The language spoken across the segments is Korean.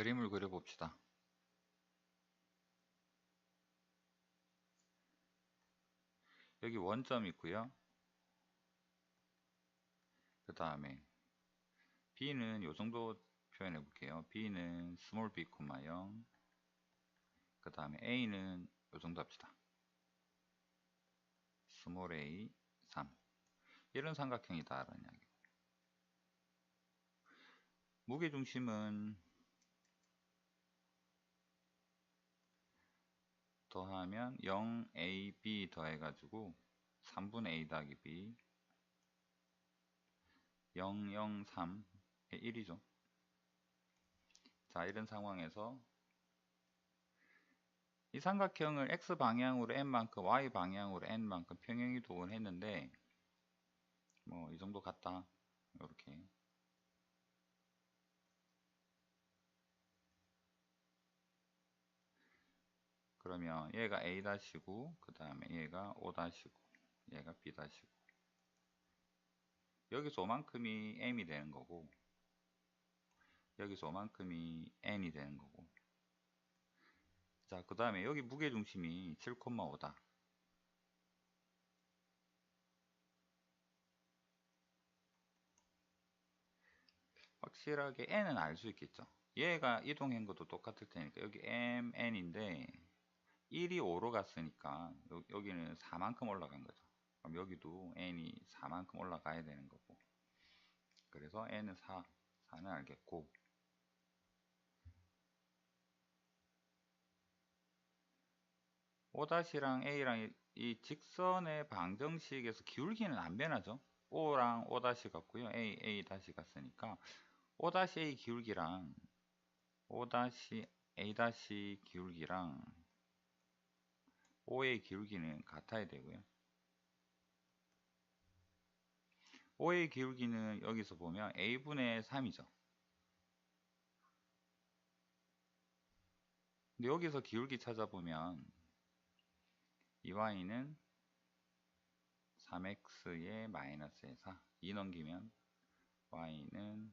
그림을 그려봅시다. 여기 원점 있고요. 그 다음에 b는 요 정도 표현해 볼게요. b는 small b, 0. 그 다음에 a는 요 정도 합시다. small a 3 이런 삼각형이다 라는 이야기 무게중심은 더하면 0ab 더해가지고 3분의 a 더하기 b. 003의 1이죠. 자 이런 상황에서 이 삼각형을 x방향으로 n만큼 y방향으로 n만큼 평행이동을 했는데 뭐 이 정도 같다. 이렇게 그러면 얘가 a 다시고 그 다음에 얘가 o 다시고 얘가 b 다시고 여기서 오만큼이 m이 되는 거고 여기서 오만큼이 n이 되는 거고 자, 그 다음에 여기 무게중심이 7,5다. 확실하게 n은 알 수 있겠죠. 얘가 이동한 것도 똑같을 테니까 여기 mn인데 1이 5로 갔으니까 여 기는 4만큼 올라간 거죠. 그럼 여기도 n이 4만큼 올라가야 되는 거고 그래서 n은 4, 4는 알겠고 O'랑 A랑 이 직선의 방정식에서 기울기는 안 변하죠. O랑 O' 같고요. A, A' 갔으니까 O'-A 기울기랑 O'-A' 기울기랑 O의 기울기는 같아야 되고요. O의 기울기는 여기서 보면 A분의 3이죠. 근데 여기서 기울기 찾아보면 이 y는 3x의 마이너스의 4 2 넘기면 y는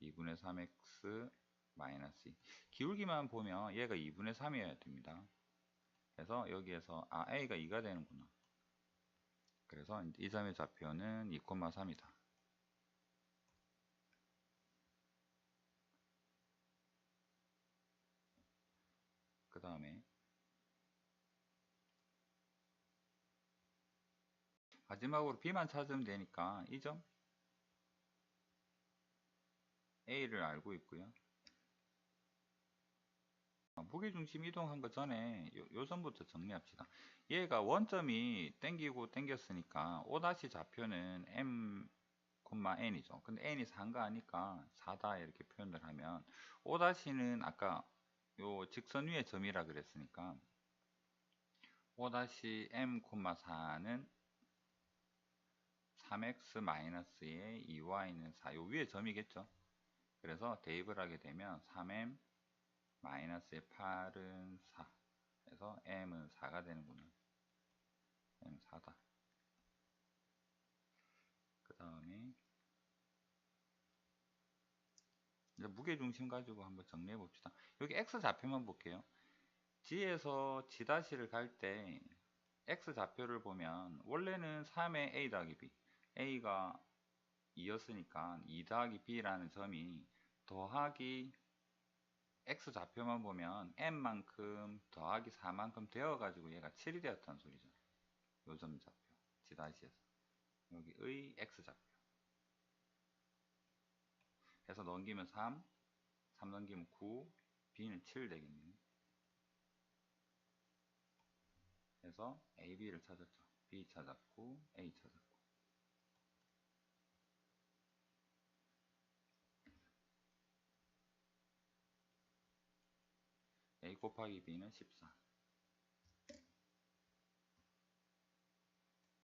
2분의 3x 마이너스 2 기울기만 보면 얘가 2분의 3이어야 됩니다 그래서 여기에서 아 a가 2가 되는구나 그래서 이 점의 좌표는 2,3이다 그 다음에 마지막으로 B만 찾으면 되니까 이 점 A를 알고 있고요. 무게 중심 이동한 것 전에 요, 요 점부터 정리합시다. 얘가 원점이 땡기고 땡겼으니까 O' 좌표는 M, n이죠. 근데 n이 4가 아니까 4다 이렇게 표현을 하면 O''는 아까 요 직선 위에 점이라 그랬으니까 O'-M, 4는 3x-의 2y는 4. 요 위에 점이겠죠. 그래서 대입을 하게 되면 3m 마이너스의 8은 4. 그래서 m은 4가 되는구나. m은 4다. 그 다음에 이제 무게중심 가지고 한번 정리해 봅시다. 여기 x 좌표만 볼게요. g에서 g'를 갈 때 x 좌표를 보면 원래는 3의 a 더하기 b a가 2였으니까 2 더하기 b라는 점이 더하기 x 좌표만 보면 n만큼 더하기 4만큼 되어가지고 얘가 7이 되었다는 소리죠. 요점 좌표, 지다시에서. 여기의 x 좌표. 해서 넘기면 3, 3 넘기면 9, b는 7 되겠네요. 해서 a, b를 찾았죠. b 찾았고, a 찾았고. 곱하기 b는 14